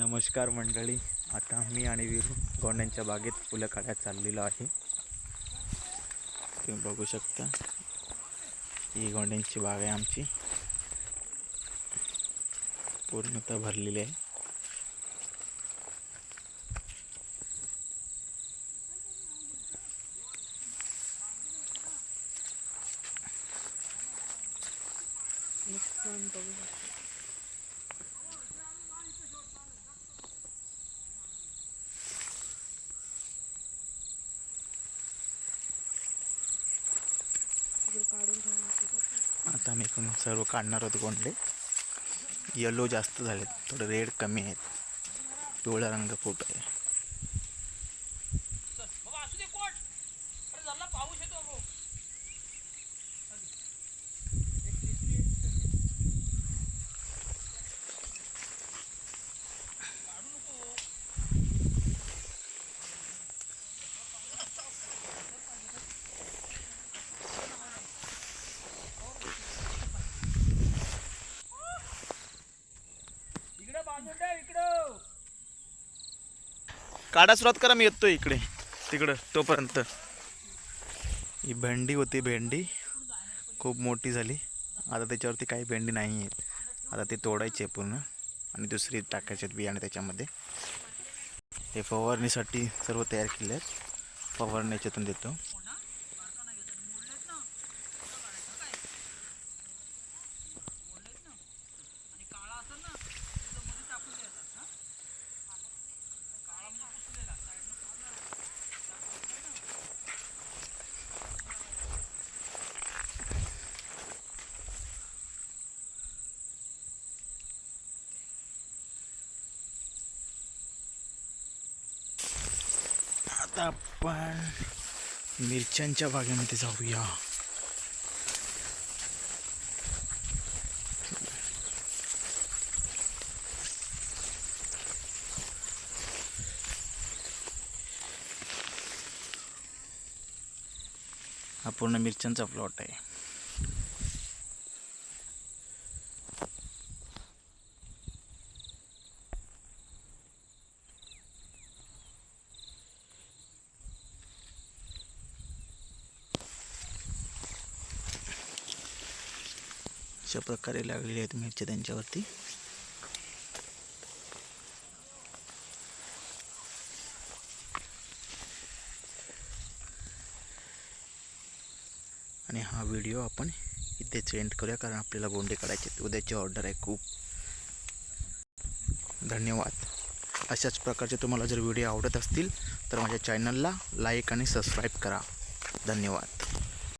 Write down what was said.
नमस्कार मंडळी. आता मी आणि वीरू गोंड्यांच्या बागेत फुलं काढायला चाललेलो आहे. तुम्ही बघू शकता ही गोंड्यांची बाग आहे आमची. पूर्णतः भरलेली आहे. नुकसान बघू शकतो इकडे काढून ठेवायचं आता आम्ही इकडून सर्व काढणार आहोत गोंडे. येलो जास्त झालेत थोडे रेड कमी आहेत. पिवळा रंग फुट आहे. पाऊस येतो काढा सुरुवात करा मी येतो इकडे. तिकडं तोपर्यंत. ही भेंडी होती भेंडी. खूप मोठी झाली. आता त्याच्यावरती काही भेंडी नाही आहेत. आता ते तोडायचे पूर्ण. आणि दुसरी टाकायचे आहेत बियाणे त्याच्यामध्ये. हे फवारणीसाठी सर्व तयार केले आहेत. फवारणी याच्यातून देतो. आता आपण मिरच्यांच्या बागेमध्ये जाऊया. हा पूर्ण मिरच्यांचा प्लॉट आहे. अशा प्रकारे लागलेले आहेत मिरच्या त्यांच्यावरती. आणि हा व्हिडिओ आपण इथेच एंड करूया कारण आपल्याला गोंडे काढायचे उद्याची ऑर्डर आहे खूप. धन्यवाद. अशाच प्रकारचे तुम्हाला जर व्हिडिओ आवडत असतील तर माझ्या चॅनलला लाईक आणि सबस्क्राईब करा. धन्यवाद.